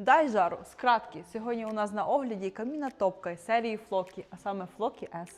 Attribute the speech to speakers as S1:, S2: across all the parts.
S1: Дай жару, скратки. Сьогодні у нас на огляді каміна топка серії Флокі, а саме Флокі S.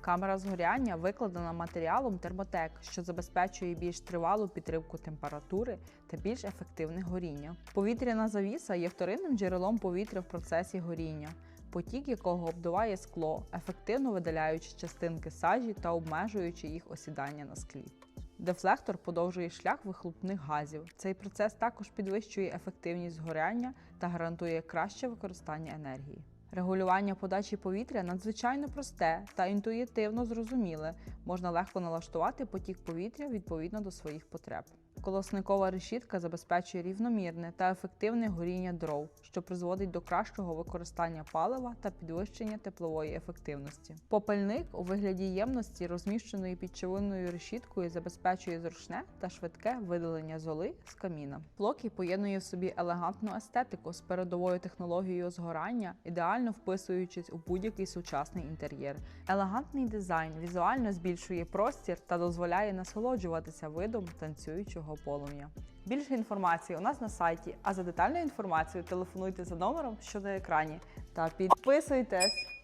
S1: Камера згоряння викладена матеріалом термотек, що забезпечує більш тривалу підтримку температури та більш ефективне горіння. Повітряна завіса є вторинним джерелом повітря в процесі горіння, потік якого обдуває скло, ефективно видаляючи частинки сажі та обмежуючи їх осідання на склі. Дефлектор подовжує шлях вихлопних газів. Цей процес також підвищує ефективність згоряння та гарантує краще використання енергії. Регулювання подачі повітря надзвичайно просте та інтуїтивно зрозуміле. Можна легко налаштувати потік повітря відповідно до своїх потреб. Колосникова решітка забезпечує рівномірне та ефективне горіння дров, що призводить до кращого використання палива та підвищення теплової ефективності. Попельник у вигляді ємності, розміщеної під човинною решіткою, забезпечує зручне та швидке видалення золи з каміна. Плокі поєднує в собі елегантну естетику з передовою технологією згорання, ідеально вписуючись у будь-який сучасний інтер'єр. Елегантний дизайн візуально збільшує простір та дозволяє насолоджуватися видом танцюючого полум'я. Більше інформації у нас на сайті, а за детальною інформацією телефонуйте за номером, що на екрані, та підписуйтесь!